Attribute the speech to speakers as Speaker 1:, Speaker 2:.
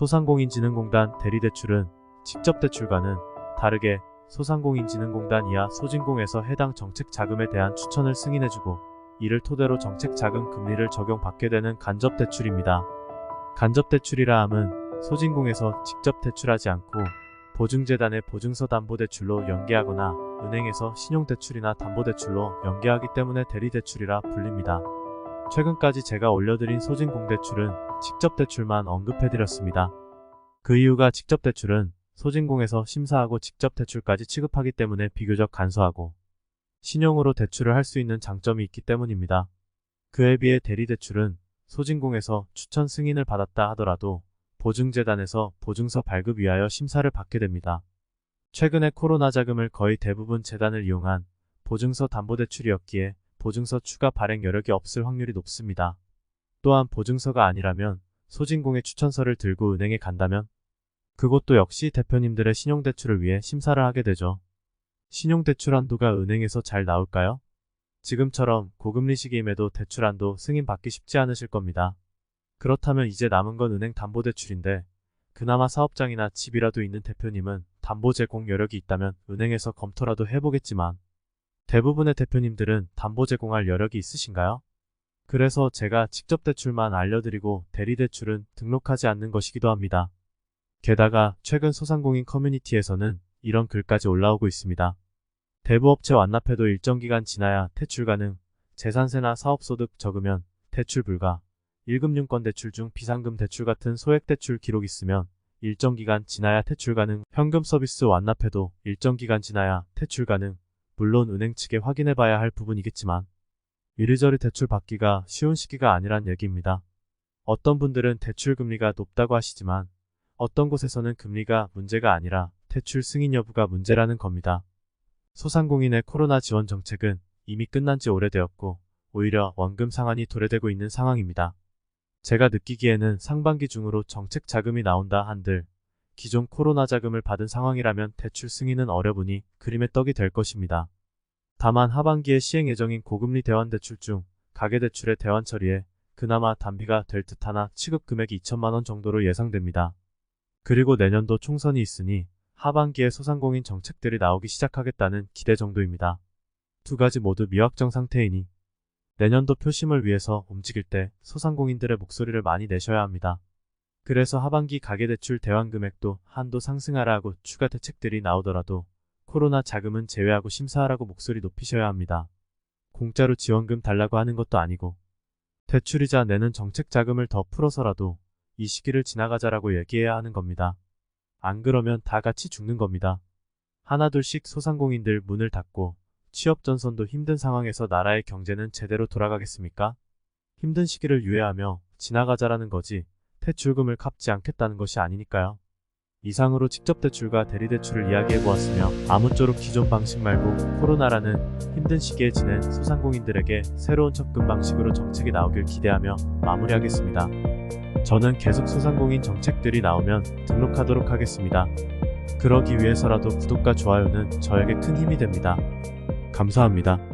Speaker 1: 소상공인진흥공단 대리대출은 직접 대출과는 다르게 소상공인진흥공단 이하 소진공에서 해당 정책 자금에 대한 추천을 승인해주고 이를 토대로 정책 자금 금리를 적용받게 되는 간접 대출입니다. 간접 대출이라 함은 소진공에서 직접 대출하지 않고 보증재단의 보증서 담보대출로 연계하거나 은행에서 신용대출이나 담보대출로 연계하기 때문에 대리대출이라 불립니다. 최근까지 제가 올려드린 소진공대출은 직접 대출만 언급해드렸습니다. 그 이유가 직접 대출은 소진공에서 심사하고 직접 대출까지 취급하기 때문에 비교적 간소하고 신용으로 대출을 할 수 있는 장점이 있기 때문입니다. 그에 비해 대리대출은 소진공에서 추천 승인을 받았다 하더라도 보증재단에서 보증서 발급 위하여 심사를 받게 됩니다. 최근에 코로나 자금을 거의 대부분 재단을 이용한 보증서 담보대출이었기에 보증서 추가 발행 여력이 없을 확률이 높습니다. 또한 보증서가 아니라면 소진공의 추천서를 들고 은행에 간다면 그것도 역시 대표님들의 신용대출을 위해 심사를 하게 되죠. 신용대출 한도가 은행에서 잘 나올까요? 지금처럼 고금리 시기임에도 대출 한도 승인받기 쉽지 않으실 겁니다. 그렇다면 이제 남은 건 은행 담보대출인데 그나마 사업장이나 집이라도 있는 대표님은 담보 제공 여력이 있다면 은행에서 검토라도 해보겠지만 대부분의 대표님들은 담보 제공할 여력이 있으신가요? 그래서 제가 직접 대출만 알려드리고 대리대출은 등록하지 않는 것이기도 합니다. 게다가 최근 소상공인 커뮤니티에서는 이런 글까지 올라오고 있습니다. 대부업체 완납해도 일정 기간 지나야 퇴출 가능, 재산세나 사업소득 적으면 퇴출 불가, 1금융권 대출 중 비상금 대출 같은 소액 대출 기록 있으면 일정 기간 지나야 퇴출 가능, 현금 서비스 완납해도 일정 기간 지나야 퇴출 가능, 물론 은행 측에 확인해 봐야 할 부분이겠지만 이리저리 대출 받기가 쉬운 시기가 아니란 얘기입니다. 어떤 분들은 대출 금리가 높다고 하시지만 어떤 곳에서는 금리가 문제가 아니라 퇴출 승인 여부가 문제라는 겁니다. 소상공인의 코로나 지원 정책은 이미 끝난 지 오래되었고 오히려 원금 상환이 도래되고 있는 상황입니다. 제가 느끼기에는 상반기 중으로 정책 자금이 나온다 한들 기존 코로나 자금을 받은 상황이라면 대출 승인은 어려우니 그림의 떡이 될 것입니다. 다만 하반기에 시행 예정인 고금리 대환대출 중 가계대출의 대환 처리에 그나마 단비가 될 듯하나 취급 금액이 2천만원 정도로 예상됩니다. 그리고 내년도 총선이 있으니 하반기에 소상공인 정책들이 나오기 시작하겠다는 기대 정도입니다. 두 가지 모두 미확정 상태이니 내년도 표심을 위해서 움직일 때 소상공인들의 목소리를 많이 내셔야 합니다. 그래서 하반기 가계대출 대환 금액도 한도 상승하라고 추가 대책들이 나오더라도 코로나 자금은 제외하고 심사하라고 목소리 높이셔야 합니다. 공짜로 지원금 달라고 하는 것도 아니고 대출이자 내는 정책 자금을 더 풀어서라도 이 시기를 지나가자라고 얘기해야 하는 겁니다. 안 그러면 다 같이 죽는 겁니다. 하나둘씩 소상공인들 문을 닫고 취업 전선도 힘든 상황에서 나라의 경제는 제대로 돌아가겠습니까? 힘든 시기를 유예하며 지나가자라는 거지 대출금을 갚지 않겠다는 것이 아니니까요. 이상으로 직접 대출과 대리대출을 이야기해 보았으며 아무쪼록 기존 방식 말고 코로나라는 힘든 시기에 지낸 소상공인들에게 새로운 접근 방식으로 정책이 나오길 기대하며 마무리하겠습니다. 저는 계속 소상공인 정책들이 나오면 등록하도록 하겠습니다. 그러기 위해서라도 구독과 좋아요는 저에게 큰 힘이 됩니다. 감사합니다.